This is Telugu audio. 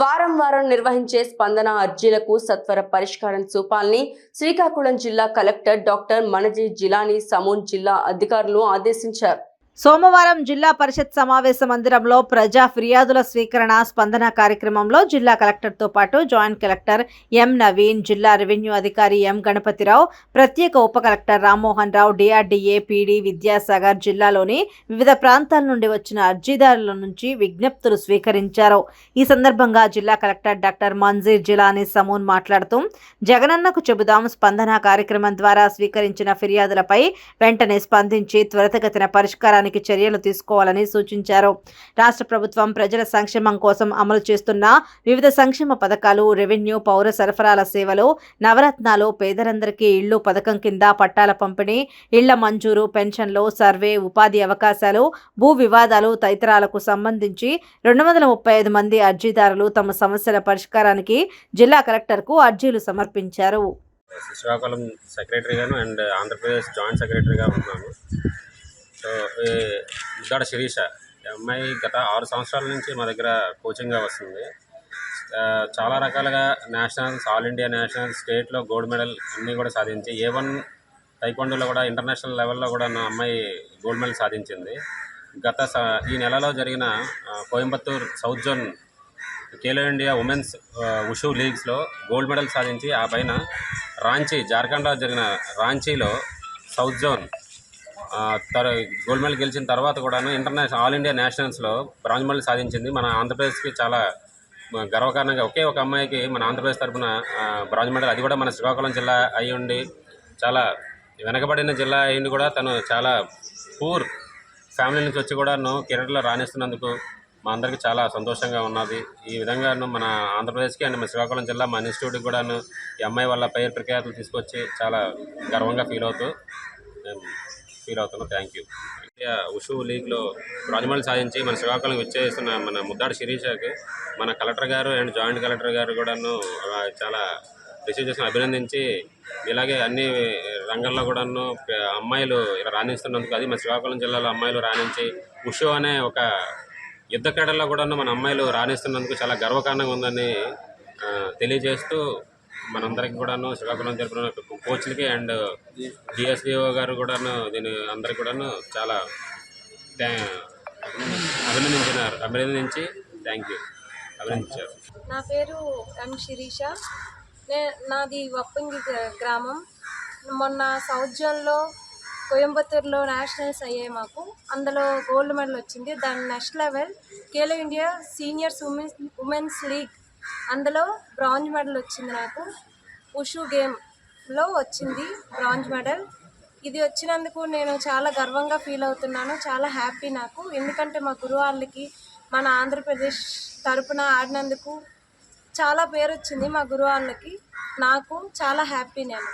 వారం వారం నిర్వహించే స్పందన అర్జీలకు సత్వర పరిష్కారం చూపాలని శ్రీకాకుళం జిల్లా కలెక్టర్ డాక్టర్ మనజీ జిలానీ సమూన్ జిల్లా అధికారులు ఆదేశించారు. సోమవారం జిల్లా పరిషత్ సమావేశ మందిరంలో ప్రజా ఫిర్యాదుల స్వీకరణ స్పందన కార్యక్రమంలో జిల్లా కలెక్టర్తో పాటు జాయింట్ కలెక్టర్ ఎం నవీన్ జిల్లా రెవెన్యూ అధికారి ఎం గణపతిరావు ప్రత్యేక ఉప collector Rammohan Rao DRDA PD Vidyasagar జిల్లాలోని వివిధ ప్రాంతాల నుండి వచ్చిన అర్జీదారుల నుంచి విజ్ఞప్తులు స్వీకరించారు. ఈ సందర్భంగా జిల్లా కలెక్టర్ డాక్టర్ మంజీర్ జిలానీ సమూన్ మాట్లాడుతూ జగనన్నకు చెబుదాం స్పందన కార్యక్రమం ద్వారా స్వీకరించిన ఫిర్యాదులపై వెంటనే స్పందించి త్వరితగతిన పరిష్కారానికి చర్యలు తీసుకోవాలని సూచించారు. రాష్ట్ర ప్రభుత్వం ప్రజల సంక్షేమం కోసం అమలు చేస్తున్న వివిధ సంక్షేమ పథకాలు రెవెన్యూ పౌర సరఫరాల సేవలు నవరత్నాలు పేదలందరికీ ఇళ్ళు పథకం కింద పట్టాల పంపిణీ ఇళ్ళ మంజూరు పెన్షన్లు సర్వే ఉపాధి అవకాశాలు భూ వివాదాలు తదితరాలకు సంబంధించి రెండు వందల ముప్పై ఐదు మంది అర్జీదారులు తమ సమస్యల పరిష్కారానికి జిల్లా కలెక్టర్కు అర్జీలు సమర్పించారు. శ్రీకాకుళం సెక్రటరీగాను అండ్ ఆంధ్రప్రదేశ్ జాయింట్ సెక్రటరీగా ఉన్నాను. ఈ ముద్దాడ శిరీష. ఈ అమ్మాయి గత ఆరు సంవత్సరాల నుంచి మా దగ్గర కోచింగ్గా వస్తుంది. చాలా రకాలుగా నేషనల్స్ ఆల్ ఇండియా నేషనల్ స్టేట్లో గోల్డ్ మెడల్ అన్నీ కూడా సాధించి ఏ వన్ టైక్వాండోలో కూడా ఇంటర్నేషనల్ లెవెల్లో కూడా నా అమ్మాయి గోల్డ్ మెడల్ సాధించింది. గత స ఈ నెలలో జరిగిన Coimbatore south zone Khelo India women's wushu లీగ్స్లో gold medal సాధించి ఆ పైన రాంచీ జార్ఖండ్లో జరిగిన రాంచీలో సౌత్ జోన్ తర గోల్డ్ మెడల్ గెలిచిన తర్వాత కూడాను ఇంటర్నేషనల్ ఆల్ ఇండియా నేషనల్స్లో బ్రాంజ్ మెడల్ సాధించింది. మన ఆంధ్రప్రదేశ్కి చాలా గర్వకారణంగా ఒకే ఒక అమ్మాయికి మన ఆంధ్రప్రదేశ్ తరఫున బ్రాంజ్ మెడల్. అది కూడా మన శ్రీకాకుళం జిల్లా అయి ఉండి చాలా వెనకబడిన జిల్లా అయ్యింది కూడా. తను చాలా పూర్ ఫ్యామిలీ నుంచి వచ్చి కూడాను కెరీర్లో రాణిస్తున్నందుకు మా అందరికీ చాలా సంతోషంగా ఉన్నది. ఈ విధంగాను మన ఆంధ్రప్రదేశ్కి అండ్ మన శ్రీకాకుళం జిల్లా మన ఇన్స్టిట్యూట్కి కూడాను ఈ అమ్మాయి వల్ల పేరు ప్రఖ్యాతులు తీసుకొచ్చి చాలా గర్వంగా ఫీల్ అవుతూ ఫీల్ అవుతున్నాం. Thank you. ఉషు లీగ్లో రాజమౌళి సాధించి మన శ్రీకాకుళం విచ్చేస్తున్న మన ముద్దాడు శిరీషకి మన కలెక్టర్ గారు అండ్ జాయింట్ కలెక్టర్ గారు కూడాను చాలా రిసీవ్ చేసిన అభినందించి ఇలాగే అన్ని రంగాల్లో కూడాను అమ్మాయిలు ఇలా రాణిస్తున్నందుకు అది మన శ్రీకాకుళం జిల్లాలో అమ్మాయిలు రాణించి ఉషు అనే ఒక యుద్ధ క్రీడల్లో కూడాను మన అమ్మాయిలు రాణిస్తున్నందుకు చాలా గర్వకారణంగా ఉందని తెలియజేస్తూ మనందరికి కూడాను శ్రీకాకుళం జరిపిన కోచ్లకి అండ్ డిఎస్డిఓ గారు కూడాను దీని అందరికి కూడాను చాలా అభినందించినారు. అభినందించి థ్యాంక్ యూ. అభినందించారు. నా పేరు ఎం శిరీష. నే నాది వప్పంగి గ్రామం. మొన్న సౌత్ జోన్లో కోయంబత్తూరులో నేషనల్స్ అయ్యాయి మాకు. అందులో గోల్డ్ మెడల్ వచ్చింది. దాని next level Khelo India seniors women's women's league. అందులో బ్రాంజ్ మెడల్ వచ్చింది నాకు. ఉషు గేమ్లో వచ్చింది బ్రాంజ్ మెడల్. ఇది వచ్చినందుకు నేను చాలా గర్వంగా ఫీల్ అవుతున్నాను చాలా హ్యాపీ నాకు. ఎందుకంటే మా గురు వాళ్ళకి మన ఆంధ్రప్రదేశ్ తరపున ఆడినందుకు చాలా పేరు వచ్చింది మా గురు వాళ్ళకి నాకు చాలా హ్యాపీ నేను.